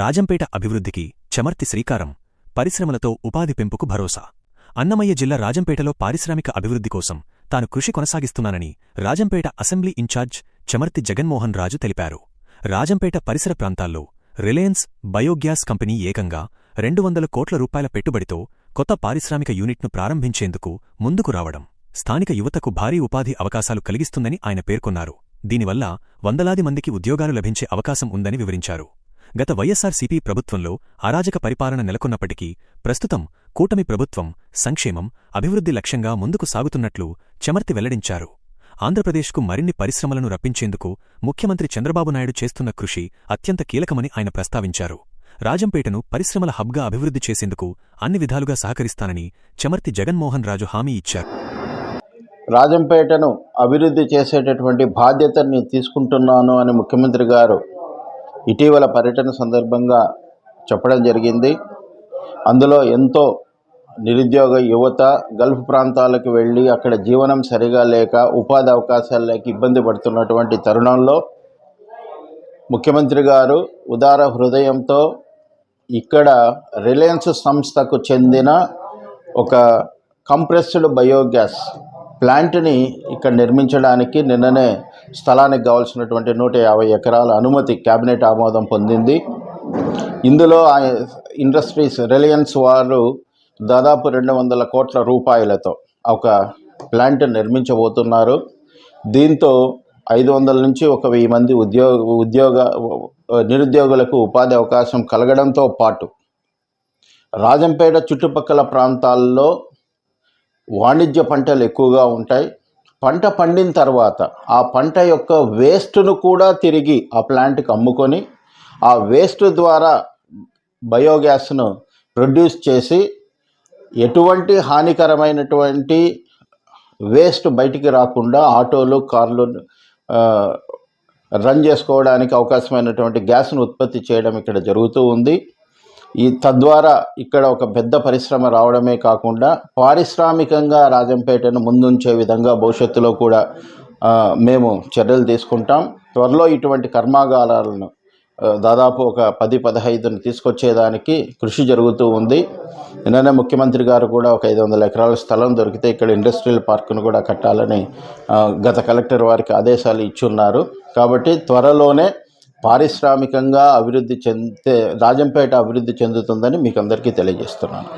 రాజంపేట అభివృద్ధికి చమర్తి శ్రీకారం పరిశ్రమలతో ఉపాధి పెంపుకు భరోసా. అన్నమయ్య జిల్లా రాజంపేటలో పారిశ్రామిక అభివృద్ధి కోసం తాను కృషి కొనసాగిస్తున్నానని రాజంపేట అసెంబ్లీ ఇన్ఛార్జ్ చమర్తి జగన్మోహన్ రాజు తెలిపారు. రాజంపేట పరిసర ప్రాంతాల్లో రిలయన్స్ బయోగ్యాస్ కంపెనీ ఏకంగా రెండు వందల కోట్ల రూపాయల పెట్టుబడితో కొత్త పారిశ్రామిక యూనిట్ను ప్రారంభించేందుకు ముందుకు రావడం స్థానిక యువతకు భారీ ఉపాధి అవకాశాలు కలిగిస్తుందని ఆయన పేర్కొన్నారు. దీనివల్ల వందలాది మందికి ఉద్యోగాలు లభించే అవకాశం ఉందని వివరించారు. గత వైఎస్సార్సీపీ ప్రభుత్వంలో అరాజక పరిపాలన నెలకొన్నప్పటికీ ప్రస్తుతం కూటమి ప్రభుత్వం సంక్షేమం అభివృద్ధి లక్ష్యంగా ముందుకు సాగుతున్నట్లు చెమర్తి వెల్లడించారు. ఆంధ్రప్రదేశ్కు మరిన్ని పరిశ్రమలను రప్పించేందుకు ముఖ్యమంత్రి చంద్రబాబు నాయుడు చేస్తున్న కృషి అత్యంత కీలకమని ఆయన ప్రస్తావించారు. రాజంపేటను పరిశ్రమల హబ్గా అభివృద్ధి చేసేందుకు అన్ని విధాలుగా సహకరిస్తానని చెమర్తి జగన్మోహన్ రాజు హామీ ఇచ్చారు. రాజంపేటను అభివృద్ధి చేసేటటువంటి బాధ్యతని తీసుకుంటున్నాను అని ముఖ్యమంత్రి గారు ఇటీవల పర్యటన సందర్భంగా చెప్పడం జరిగింది. అందులో ఎంతో నిరుద్యోగ యువత గల్ఫ్ ప్రాంతాలకు వెళ్ళి అక్కడ జీవనం సరిగా లేక ఉపాధి అవకాశాలు లేక ఇబ్బంది పడుతున్నటువంటి తరుణంలో ముఖ్యమంత్రి గారు ఉదార హృదయంతో ఇక్కడ రిలయన్స్ సంస్థకు చెందిన ఒక కంప్రెస్డ్ బయోగ్యాస్ ప్లాంట్ని ఇక్కడ నిర్మించడానికి నిన్ననే స్థలానికి కావాల్సినటువంటి నూట యాభై ఎకరాల అనుమతి కేబినెట్ ఆమోదం పొందింది. ఇందులో ఆ ఇండస్ట్రీస్ రిలయన్స్ వారు దాదాపు రెండు వందల కోట్ల రూపాయలతో ఒక ప్లాంట్ నిర్మించబోతున్నారు. దీంతో ఐదు వందల నుంచి ఒక వెయ్యి మంది ఉద్యోగ ఉద్యోగ నిరుద్యోగులకు ఉపాధి అవకాశం కలగడంతో పాటు రాజంపేట చుట్టుపక్కల ప్రాంతాల్లో వాణిజ్య పంటలు ఎక్కువగా ఉంటాయి. పంట పండిన తర్వాత ఆ పంట యొక్క వేస్ట్ను కూడా తిరిగి ఆ ప్లాంట్కి అమ్ముకొని ఆ వేస్ట్ ద్వారా బయోగ్యాస్ను ప్రొడ్యూస్ చేసి ఎటువంటి హానికరమైనటువంటి వేస్ట్ బయటికి రాకుండా ఆటోలు కార్లు రన్ చేసుకోవడానికి అవకాశమైనటువంటి గ్యాస్ను ఉత్పత్తి చేయడం ఇక్కడ జరుగుతూ ఉంది. ఈ తద్వారా ఇక్కడ ఒక పెద్ద పరిశ్రమ రావడమే కాకుండా పారిశ్రామికంగా రాజంపేటను ముందుంచే విధంగా భవిష్యత్తులో కూడా మేము చర్యలు తీసుకుంటాం. త్వరలో ఇటువంటి కర్మాగారాలను దాదాపు ఒక పది పదహైదుని తీసుకొచ్చేదానికి కృషి జరుగుతూ ఉంది. నిన్ననే ముఖ్యమంత్రి గారు కూడా ఒక ఐదు వందల ఎకరాల స్థలం దొరికితే ఇక్కడ ఇండస్ట్రియల్ పార్క్ను కూడా కట్టాలని గత కలెక్టర్ వారికి ఆదేశాలు ఇచ్చున్నారు. కాబట్టి త్వరలోనే పారిశ్రామికంగా అభివృద్ధి చెందితే రాజంపేట అభివృద్ధి చెందుతుందని మీకు అందరికీ తెలియజేస్తున్నాను.